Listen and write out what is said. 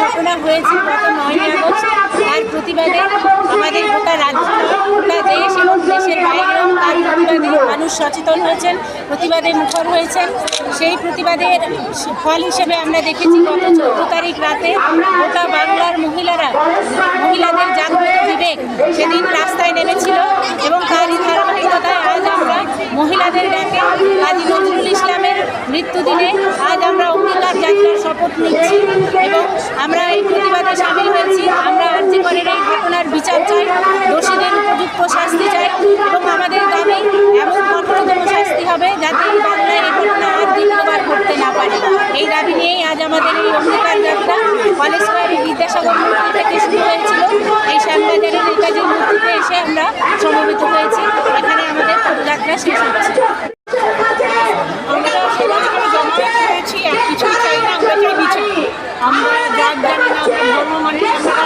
ঘটনা হয়েছে গত নয়ই প্রতিবাদে আমাদের গোটা রাজ্য গোটা দেশ এবং দেশের বাইরেও মানুষ সচেতন হয়েছেন প্রতিবাদে মুখর হয়েছেন সেই প্রতিবাদের ফল হিসেবে আমরা দেখেছি গত চোদ্দ তারিখ রাতে গোটা মৃত্যুদিনে আজ আমরা অঙ্গীকার যাত্রার শপথ নিচ্ছি এবং আমরা এই প্রতিবাদে সামিল হয়েছি। আমরা আর্যিকরের এই ঘটনার বিচার চাই, দোষীদের উপযুক্ত শাস্তি চাই এবং আমাদের দাবি এমন কঠোরতম শাস্তি হবে যাতে বাংলায় এই ঘটনা আর দ্বিতীয়বার ঘটতে না পারে। এই দাবি নিয়েই আজ আমাদের এই অঙ্গীকার যাত্রা কলেজ স্কোয়ারে বিদ্যাসাগর মূর্তি থেকে শুরু হয়েছিল। এই শ্যামবাজারের নেতাজির মূর্তিতে এসে আমরা সমবেত হয়েছি। এখানে আমাদের পদযাত্রা শেষ হচ্ছে আমরা সবাই করে জমায়েত হয়েছি আমরা চাই জানি না আমরা ধর্ম মানে আমরা